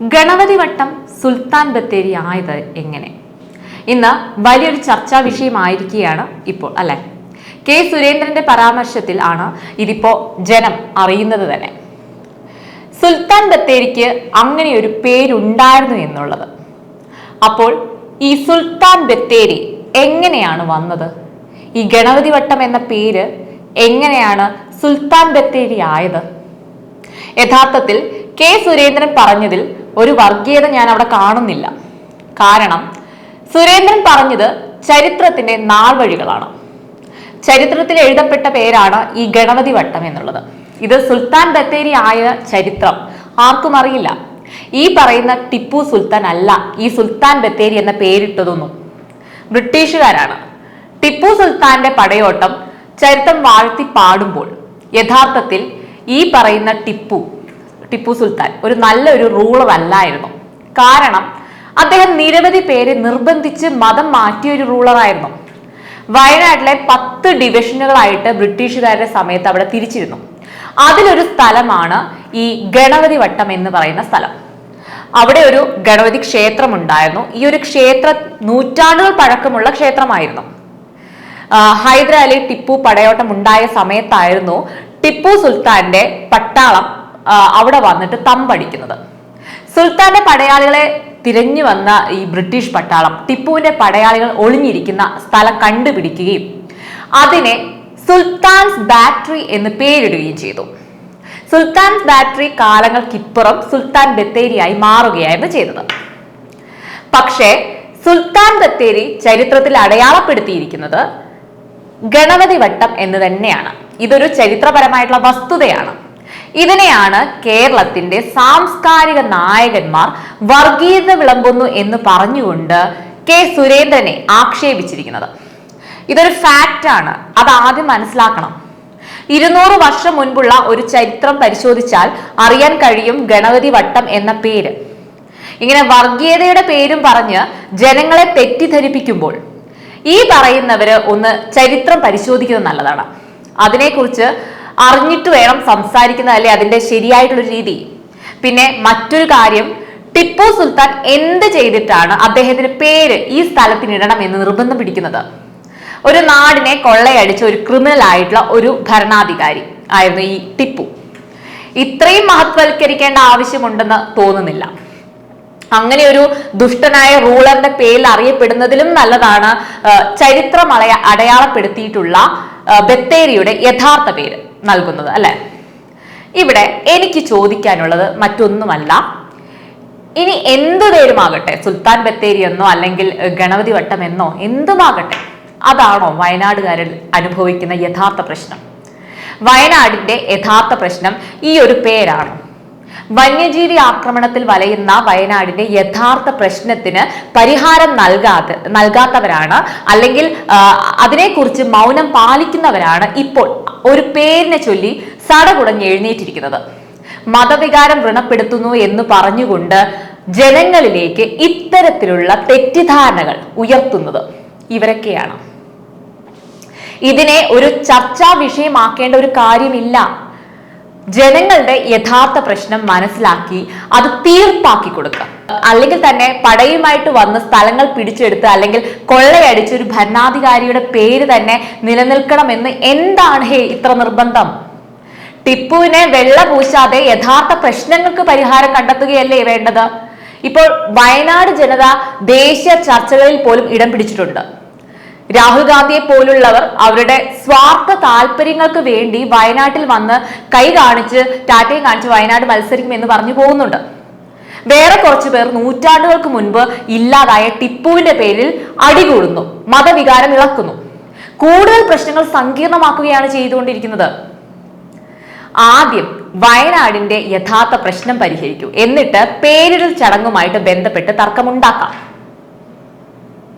ഗണപതി വട്ടം സുൽത്താൻ ബത്തേരി ആയത് എങ്ങനെ? ഇന്ന് വലിയൊരു ചർച്ചാ വിഷയമായിരിക്കുകയാണ് ഇപ്പോൾ അല്ലെ? കെ സുരേന്ദ്രന്റെ പരാമർശത്തിൽ ആണ് ഇതിപ്പോ ജനം അറിയുന്നത് തന്നെ. സുൽത്താൻ ബത്തേരിക്ക് അങ്ങനെ ഒരു പേരുണ്ടായിരുന്നു എന്നുള്ളത്. അപ്പോൾ ഈ സുൽത്താൻ ബത്തേരി എങ്ങനെയാണ് വന്നത്? ഈ ഗണപതി വട്ടം എന്ന പേര് എങ്ങനെയാണ് സുൽത്താൻ ബത്തേരി ആയത്? യഥാർത്ഥത്തിൽ കെ സുരേന്ദ്രൻ പറഞ്ഞതിൽ ഒരു വർഗീയത ഞാൻ അവിടെ കാണുന്നില്ല. കാരണം സുരേന്ദ്രൻ പറഞ്ഞത് ചരിത്രത്തിന്റെ നാൾവഴികളാണ്. ചരിത്രത്തിൽ എഴുതപ്പെട്ട പേരാണ് ഈ ഗണപതി വട്ടം എന്നുള്ളത്. ഇത് സുൽത്താൻ ബത്തേരി ആയ ചരിത്രം. ആർക്കും അറിയില്ല. ഈ പറയുന്ന ടിപ്പു സുൽത്താൻ അല്ല ഈ സുൽത്താൻ ബത്തേരി എന്ന പേരിട്ടതൊന്നും. ബ്രിട്ടീഷുകാരാണ്. ടിപ്പു സുൽത്താന്റെ പടയോട്ടം ചരിത്രം വാഴ്ത്തി പാടുമ്പോൾ യഥാർത്ഥത്തിൽ ഈ പറയുന്ന ടിപ്പു ടിപ്പു സുൽത്താൻ ഒരു നല്ലൊരു റൂളർ അല്ലായിരുന്നു. കാരണം അദ്ദേഹം നിരവധി പേരെ നിർബന്ധിച്ച് മതം മാറ്റിയ ഒരു റൂളറായിരുന്നു വയനാട്ടിലെ പത്ത് ഡിവിഷനുകളായിട്ട് ബ്രിട്ടീഷുകാരുടെ സമയത്ത് അവിടെ തിരിച്ചിരുന്നു. അതിലൊരു സ്ഥലമാണ് ഈ ഗണപതി വട്ടം എന്ന് പറയുന്ന സ്ഥലം. അവിടെ ഒരു ഗണപതി ക്ഷേത്രം ഉണ്ടായിരുന്നു ഈ ഒരു ക്ഷേത്ര നൂറ്റാണ്ടുകൾ പഴക്കമുള്ള ക്ഷേത്രമായിരുന്നു. ഹൈദരാലി ടിപ്പു പടയോട്ടം ഉണ്ടായ സമയത്തായിരുന്നു ടിപ്പു സുൽത്താന്റെ പട്ടാളം അവിടെ വന്നിട്ട് തമ്പടിക്കുന്നത് സുൽത്താന്റെ പടയാളികളെ തിരഞ്ഞു വന്ന ഈ ബ്രിട്ടീഷ് പട്ടാളം ടിപ്പുവിന്റെ പടയാളികൾ ഒളിഞ്ഞിരിക്കുന്ന സ്ഥലം കണ്ടുപിടിക്കുകയും അതിനെ സുൽത്താൻസ് ബാറ്ററി എന്ന് പേരിടുകയും ചെയ്തു. സുൽത്താൻസ് ബാറ്ററി കാലങ്ങൾക്കിപ്പുറം സുൽത്താൻ ബത്തേരിയായി മാറുകയായിരുന്നു ചെയ്തത്. പക്ഷേ സുൽത്താൻ ബത്തേരി ചരിത്രത്തിൽ അടയാളപ്പെടുത്തിയിരിക്കുന്നത് ഗണപതി വട്ടം എന്ന് തന്നെയാണ്. ഇതൊരു ചരിത്രപരമായിട്ടുള്ള വസ്തുതയാണ്. ഇതിനെയാണ് കേരളത്തിന്റെ സാംസ്കാരിക നായകന്മാർ വർഗീയത വിളമ്പുന്നു എന്ന് പറഞ്ഞുകൊണ്ട് കെ സുരേന്ദ്രനെ ആക്ഷേപിച്ചിരിക്കുന്നത്. ഇതൊരു ഫാക്റ്റ് ആണ്. അത് ആദ്യം മനസ്സിലാക്കണം. ഇരുന്നൂറ് വർഷം മുൻപുള്ള ഒരു ചരിത്രം പരിശോധിച്ചാൽ അറിയാൻ കഴിയും ഗണപതി വട്ടം എന്ന പേര്. ഇങ്ങനെ വർഗീയതയുടെ പേരും പറഞ്ഞ് ജനങ്ങളെ തെറ്റിദ്ധരിപ്പിക്കുമ്പോൾ ഈ പറയുന്നവര് ഒന്ന് ചരിത്രം പരിശോധിക്കുന്നത് നല്ലതാണ്. അതിനെക്കുറിച്ച് അറിഞ്ഞിട്ട് വേണം സംസാരിക്കുന്നതല്ലേ അതിന്റെ ശരിയായിട്ടുള്ള രീതി. പിന്നെ മറ്റൊരു കാര്യം ടിപ്പു സുൽത്താൻ എന്ത് ചെയ്തിട്ടാണ് അദ്ദേഹത്തിന് പേര് ഈ സ്ഥലത്തിന് ഇടണം എന്ന് നിർബന്ധം പിടിക്കുന്നത്? ഒരു നാടിനെ കൊള്ളയടിച്ച ഒരു ക്രിമിനൽ ആയിട്ടുള്ള ഒരു ഭരണാധികാരി ആയിരുന്നു ഈ ടിപ്പു. ഇത്രയും മഹത്വൽക്കരിക്കേണ്ട ആവശ്യമുണ്ടെന്ന് തോന്നുന്നില്ല. അങ്ങനെ ഒരു ദുഷ്ടനായ റൂളറിന്റെ പേരിൽ അറിയപ്പെടുന്നതിലും നല്ലതാണ് ചരിത്രമളയ അടയാളപ്പെടുത്തിയിട്ടുള്ള ബത്തേരിയുടെ യഥാർത്ഥ പേര്. നൽകുന്നത് അല്ലെ? ഇവിടെ എനിക്ക് ചോദിക്കാനുള്ളത് മറ്റൊന്നുമല്ല. ഇനി എന്തു പേരുമാകട്ടെ സുൽത്താൻ ബത്തേരി എന്നോ അല്ലെങ്കിൽ ഗണപതി വട്ടം എന്നോ എന്തുമാകട്ടെ? അതാണോ വയനാടുകാരിൽ അനുഭവിക്കുന്ന യഥാർത്ഥ പ്രശ്നം. വയനാടിന്റെ യഥാർത്ഥ പ്രശ്നം ഈ ഒരു പേരാണ്. വന്യജീവി ആക്രമണത്തിൽ വലയുന്ന വയനാടിന്റെ യഥാർത്ഥ പ്രശ്നത്തിന് പരിഹാരം നൽകാതെ നൽകാത്തവരാണ് അല്ലെങ്കിൽ അതിനെക്കുറിച്ച് മൗനം പാലിക്കുന്നവരാണ് ഇപ്പോൾ ഒരു പേരിനെ ചൊല്ലി സടകുടഞ്ഞ് എഴുന്നേറ്റിരിക്കുന്നത്. മതവികാരം വ്രണപ്പെടുത്തുന്നു എന്ന് പറഞ്ഞുകൊണ്ട് ജനങ്ങളിലേക്ക് ഇത്തരത്തിലുള്ള തെറ്റിദ്ധാരണകൾ ഉയർത്തുന്നത് ഇവരൊക്കെയാണ്. ഇതിനെ ഒരു ചർച്ചാ വിഷയമാക്കേണ്ട ഒരു കാര്യമില്ല. ജനങ്ങളുടെ യഥാർത്ഥ പ്രശ്നം മനസ്സിലാക്കി അത് തീർപ്പാക്കി കൊടുക്കുക. അല്ലെങ്കിൽ തന്നെ പടയുമായിട്ട് വന്ന് സ്ഥലങ്ങൾ പിടിച്ചെടുത്ത് അല്ലെങ്കിൽ കൊള്ളയടിച്ച് ഒരു ഭരണാധികാരിയുടെ പേര് തന്നെ നിലനിൽക്കണം എന്ന് എന്താണ് ഹേ ഇത്ര നിർബന്ധം? ടിപ്പുവിനെ വെള്ള പൂശാതെ യഥാർത്ഥ പ്രശ്നങ്ങൾക്ക് പരിഹാരം കണ്ടെത്തുകയല്ലേ വേണ്ടത്? ഇപ്പോൾ വയനാട് ജനത ദേശീയ ചർച്ചകളിൽ പോലും ഇടം പിടിച്ചിട്ടുണ്ട്. രാഹുൽ ഗാന്ധിയെ പോലുള്ളവർ അവരുടെ സ്വാർത്ഥ താല്പര്യങ്ങൾക്ക് വേണ്ടി വയനാട്ടിൽ വന്ന് കൈ കാണിച്ച് ടാറ്റയും കാണിച്ച് വയനാട് മത്സരിക്കുമെന്ന് പറഞ്ഞു പോകുന്നുണ്ട്. വേറെ കുറച്ചു പേർ നൂറ്റാണ്ടുകൾക്ക് മുൻപ് ഇല്ലാതായ ടിപ്പുവിന്റെ പേരിൽ അടികൂടുന്നു മതവികാരം ഇളക്കുന്നു. കൂടുതൽ പ്രശ്നങ്ങൾ സങ്കീർണമാക്കുകയാണ് ചെയ്തുകൊണ്ടിരിക്കുന്നത്. ആദ്യം വയനാടിന്റെ യഥാർത്ഥ പ്രശ്നം പരിഹരിക്കൂ. എന്നിട്ട് പേരിടൽ ചടങ്ങുമായിട്ട് ബന്ധപ്പെട്ട് തർക്കമുണ്ടാക്കാം.